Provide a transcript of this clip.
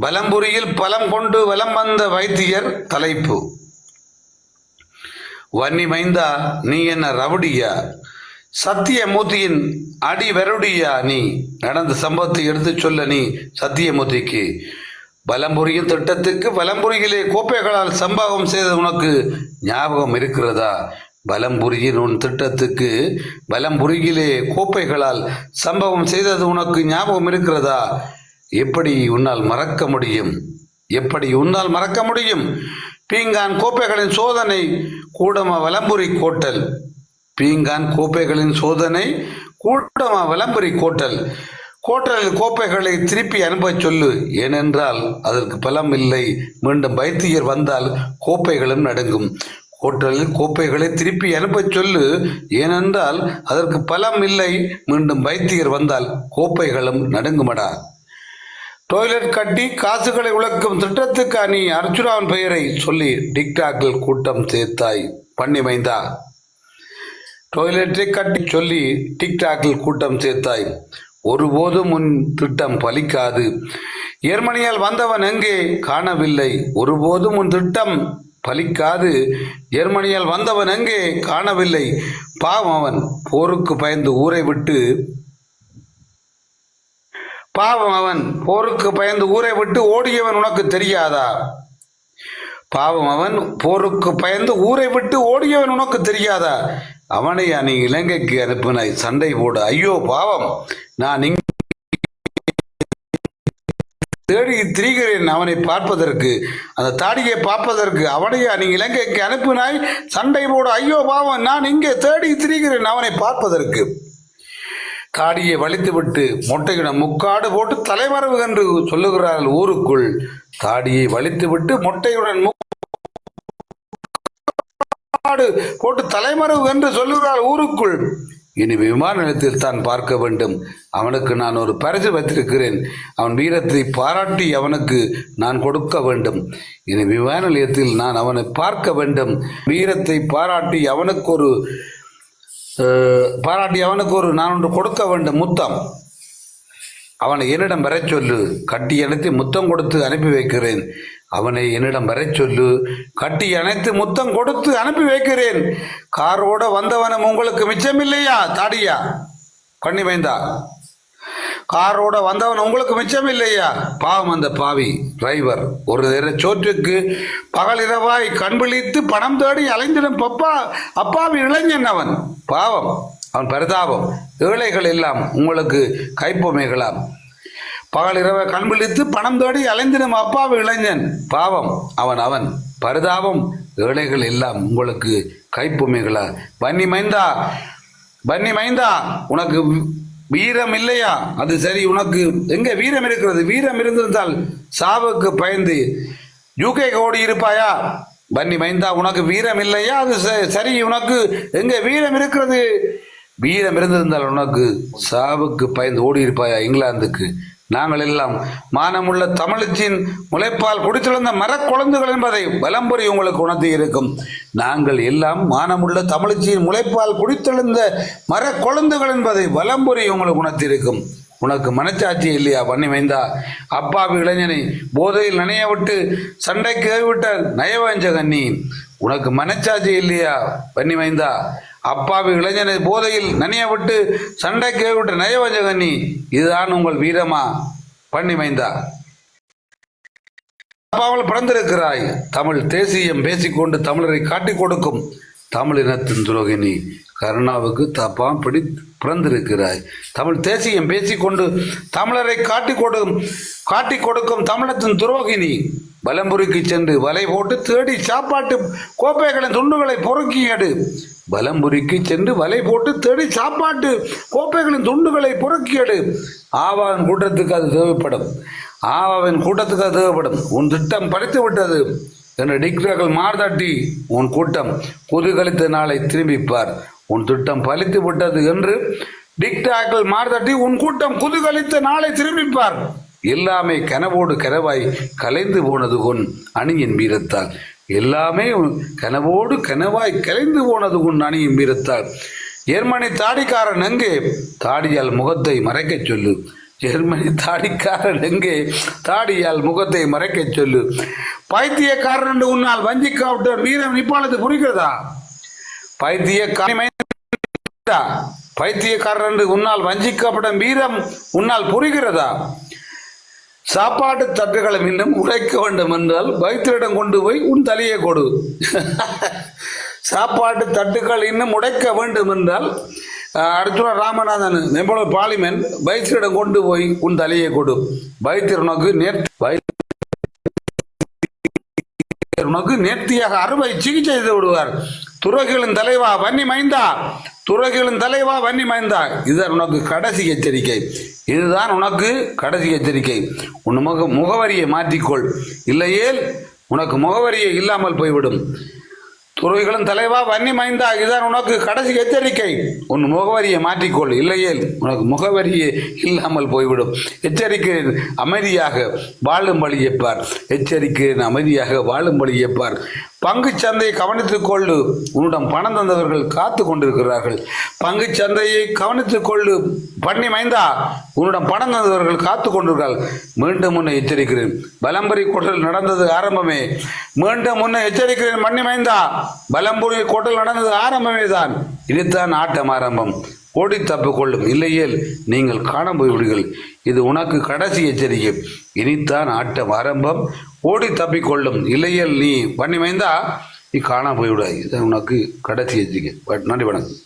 பலம்புரியில் பலம் கொண்டு வலம் வந்த வைத்தியர் தலைப்பு. வன்னி மைந்தா நீ என்ன ரவுடியா? சத்தியமூர்த்தியின் அடி வெருடியா நீ? நடந்த சம்பவத்தை எடுத்துச் சொல்ல நீ சத்தியமூர்த்திக்கு. பலம்புரியின் திட்டத்துக்கு பலம்புரியிலே கோப்பைகளால் சம்பவம் செய்தது உனக்கு ஞாபகம் இருக்கிறதா? பலம்புரியின் உன் திட்டத்துக்கு பலம்புரியிலே கோப்பைகளால் சம்பவம் செய்தது உனக்கு ஞாபகம் இருக்கிறதா? எப்படி உன்னால் மறக்க முடியும்? எப்படி உன்னால் மறக்க முடியும்? பீங்கான் கோப்பைகளின் சோதனை கூடம வலம்புரி கோட்டல். பீங்கான் கோப்பைகளின் சோதனை கூடம வலம்புரி கோட்டல். கோட்டலில் கோப்பைகளை திருப்பி அனுப்பச் சொல்லு. ஏனென்றால் அதற்கு பலம் இல்லை. மீண்டும் வைத்தியர் வந்தால் கோப்பைகளும் நடுங்கும். கோட்டலில் கோப்பைகளை திருப்பி அனுப்பச் சொல்லு. ஏனென்றால் அதற்கு பலம் இல்லை. மீண்டும் வைத்தியர் வந்தால் கோப்பைகளும் நடுங்குமடா. டாய்லெட் கட்டி காசுகளை உழக்கும் திட்டத்துக்கு அணி அர்ஜுனாவின் பெயரை சொல்லி டிக்டாக்கில் கூட்டம் சேர்த்தாய் பண்ணி மைந்தா டாய்லெட்டை கட்டி சொல்லி டிக்டாக்கில் கூட்டம் சேர்த்தாய். ஒருபோதும் உன் திட்டம் பலிக்காது. ஜெர்மனியால் வந்தவன் எங்கே காணவில்லை. ஒருபோதும் உன் திட்டம் பலிக்காது. ஜெர்மனியால் வந்தவன் எங்கே காணவில்லை. பாவம் அவன் போருக்கு பயந்து ஊரை விட்டு பாவம் அவன். போருக்கு பயந்து ஊரை விட்டு ஓடியவன் உனக்கு தெரியாதா? பாவம் அவன் போருக்கு பயந்து ஊரை விட்டு ஓடியவன் உனக்கு தெரியாதா? அவனை நீ இலங்கைக்கு அனுப்பினாய் சண்டை போடு. ஐயோ பாவம். நான் இங்க தேடி திரிகிறேன் அவனை பார்ப்பதற்கு. அந்த தாடியை பார்ப்பதற்கு. அவனையா நீ இலங்கைக்கு அனுப்பினாய். சண்டை போடு. ஐயோ பாவம். நான் இங்கே தேடி திரிகிறேன் அவனை பார்ப்பதற்கு. காடியை வலித்துவிட்டு மொட்டையிடம் முக்காடு போட்டு தலைமறைவு என்று சொல்லுகிறார்கள் ஊருக்குள். தாடியை வலித்துவிட்டு மொட்டையுடன் முக்காடு போட்டு தலைமறைவு என்று சொல்லுகிறாள் ஊருக்குள். இனி விமான நிலையத்தில் தான் பார்க்க வேண்டும். அவனுக்கு நான் ஒரு பரிசு வைத்திருக்கிறேன். அவன் வீரத்தை பாராட்டி அவனுக்கு நான் கொடுக்க வேண்டும். இனி விமான நிலையத்தில் நான் அவனை பார்க்க வேண்டும். வீரத்தை பாராட்டி அவனுக்கு ஒரு பாராட்டி அவனுக்கு ஒரு நான் ஒன்று கொடுக்க வேண்டும் முத்தம். அவனை என்னிடம் வரச் சொல்லு கட்டி அணைத்து முத்தம் கொடுத்து அனுப்பி வைக்கிறேன். அவனை என்னிடம் வரச் சொல்லு கட்டி அணைத்து முத்தம் கொடுத்து அனுப்பி வைக்கிறேன். காரோட வந்தவனும் உங்களுக்கு மிச்சமில்லையா தாடியா? கண்ணி வைந்தா காரோட வந்தவன் உங்களுக்கு மிச்சம் இல்லையா? பாவம் அந்த பாவி டிரைவர் ஒரு நேர சோற்றுக்கு பகலிரவாய் கண்விழித்து பணம் தேடி அலைந்திடும் பப்பா அப்பாவி இளைஞன் அவன். பாவம் அவன் பரிதாபம். ஏழைகள் எல்லாம் உங்களுக்கு கைப்பொமைகளாம் பகலிரவை கண் விழித்து பணம் தேடி அலைந்திடும் அப்பாவி இளைஞன். பாவம் அவன் அவன். பரிதாபம் ஏழைகள் எல்லாம் உங்களுக்கு கைப்பொமைகளா பன்னி மைந்தா பன்னி மைந்தா உனக்கு வீரம் இல்லையா அது சரி உனக்கு. எங்க வீரம் இருக்கிறது? வீரம் இருந்திருந்தால் சாவுக்கு பயந்து யூகே ஓடி இருப்பாயா? பன்னி மைந்தா உனக்கு வீரம் இல்லையா அது ச- சரி உனக்கு. எங்க வீரம் இருக்கிறது? வீரம் இருந்திருந்தால் உனக்கு சாவுக்கு பயந்து ஓடி இருப்பாயா இங்கிலாந்துக்கு? நாங்கள் எல்லாம் மானமுள்ள தமிழச்சின் முளைப்பால் குடித்திருந்த மரக்குழந்தைகள் என்பதை பலம்புரி உங்களுக்கு உணர்ந்து இருக்கும். நாங்கள் எல்லாம் மானமுள்ள தமிழச்சியின் முளைப்பால் குடித்தெழுந்த மரக்குழந்தைகள் என்பதை பலம்புரி உங்களுக்கு உணர்த்தி இருக்கும். உனக்கு மனச்சாட்சி இல்லையா பண்ணி வைந்தா அப்பாவி இளைஞனை போதையில் நனைய விட்டு சண்டைக்கு ஏவிவிட்ட நயவஞ்சகன் நீ. உனக்கு மனச்சாட்சி இல்லையா பண்ணி வைந்தா அப்பாவி இளைஞனை போதையில் நனைய விட்டு சண்டை ஏவிவிட்ட நயவஞ்சகன் இதுதான் உங்கள் வீரமா? பண்ணி வைந்தா அப்பாவில் பிறந்திருக்கிறாய். தமிழ் தேசியம் பேசிக்கொண்டு தமிழரை காட்டிக் கொடுக்கும் தமிழ் இனத்தின் துரோகினி கருணாவுக்கு தப்பாம் பிடி பிறந்திருக்கிறாய். தமிழ் தேசியம் பேசிக்கொண்டு தமிழரை காட்டிக் கொடுக்கும் காட்டிக் கொடுக்கும் தமிழத்தின் துரோகினி பலம்புரிக்கு சென்று வலை போட்டு தேடி சாப்பாட்டு கோப்பைகளின் துண்டுகளை பொறுக்கி எடு பலம்புரிக்கு சென்று வலை போட்டு தேடி சாப்பாட்டு கோப்பைகளின் துண்டுகளை புறக்கியடு ஆவாவின் கூட்டத்துக்கு அது தேவைப்படும். ஆவாவின் கூட்டத்துக்கு அது தேவைப்படும். உன் திட்டம் படித்து விட்டது என்று டிக்டாக்கள் மாறுதாட்டி உன் கூட்டம் குதிகலித்த நாளை திரும்பிப்பார். உன் திட்டம் பலித்து விட்டது என்று டிக்டாக்கள் மாறுதாட்டி உன் கூட்டம் குதிகலித்த நாளை திரும்பிப்பார். எல்லாமே கனவோடு கனவாய் கலைந்து போனது உன் அணியின் வீரத்தால். எல்லாமே கனவோடு கனவாய் கலைந்து போனது உன் அணியும் வீரத்தால். ஜெர்மனி தாடிக்காரன் எங்கே? தாடியால் முகத்தை மறைக்கச் சொல்லு. ஜெர்மனி தாடிக்காரன் எங்கே? தாடியால் முகத்தை மறைக்கச் சொல்லு. பைத்தியக்காரன் என்று உன்னால் வஞ்சிக்காவிட்ட வீரம் நிப்பாளது புரிகிறதா? பைத்தியக்காரன் பைத்தியக்காரன் என்று உன்னால் வஞ்சிக்கப்படும் வீரம் உன்னால் புரிகிறதா? சாப்பாட்டு தட்டுகளை இன்னும் உடைக்க வேண்டும் என்றால் வைத்தியரிடம் கொண்டு போய் உன் தலையை கொடு. சாப்பாட்டு தட்டுக்கள் இன்னும் உடைக்க வேண்டும் என்றால் அர்ஜுன ராமநாதன் நெம்பள பாலிமன் வைத்தியரிடம் கொண்டு போய் உன் தலையை கொடு. வைத்தியர் உனக்கு நேர்த்தி உனக்கு நேர்த்தியாக அறுவை சிகிச்சை செய்து விடுவார். துறகுகளின் தலைவா வன்னி மைந்தா துறகுகளின் தலைவா வன்னி மைந்தா இதுதான் உனக்கு கடைசி எச்சரிக்கை. இதுதான் உனக்கு கடைசி எச்சரிக்கை. உன் முக முகவரியை மாற்றிக்கொள். இல்லையேல் உனக்கு முகவரியை இல்லாமல் போய்விடும். துறவிகளின் தலைவா வன்னி மைந்தா இதுதான் உனக்கு கடைசி எச்சரிக்கை. உன் முகவரியை மாற்றிக்கொள். இல்லையேல் உனக்கு முகவரியே இல்லாமல் போய்விடும். எச்சரிக்கிறேன் அமைதியாக வாழும்பழி எப்பார் எச்சரிக்கிறேன் அமைதியாக வாழும்படி எப்பார் பங்கு சந்தையை கவனித்துக் கொள்ளு. உன்னிடம் பணம் தந்தவர்கள் காத்து கொண்டிருக்கிறார்கள். பங்கு சந்தையை கவனித்துக் கொள்ளு. பண்ணி மைந்தா உன்னிடம் பணம் தந்தவர்கள் காத்து கொண்டிருக்கிறார்கள். மீண்டும் முன்ன எச்சரிக்கிறேன். பலம்பரி கொட்டல் நடந்தது ஆரம்பமே. மீண்டும் முன்ன எச்சரிக்கிறேன் பண்ணி மைந்தா. பலம்புரி கொட்டல் நடந்தது ஆரம்பமே தான் இதுதான் ஆட்டம் ஆரம்பம். ஓடி தப்பிக்கொள்ளும் இல்லையேல் நீங்கள் காண போய்விடுங்கள் இது உனக்கு கடைசி எச்சரிக்கை. இனித்தான் ஆட்டம் ஆரம்பம். ஓடி தப்பிக்கொள்ளும் இல்லையேல் நீ பண்ணி மைந்தா நீ காண போய்விடாய். இது உனக்கு கடைசி எச்சரிக்கை. நன்றி வணக்கம்.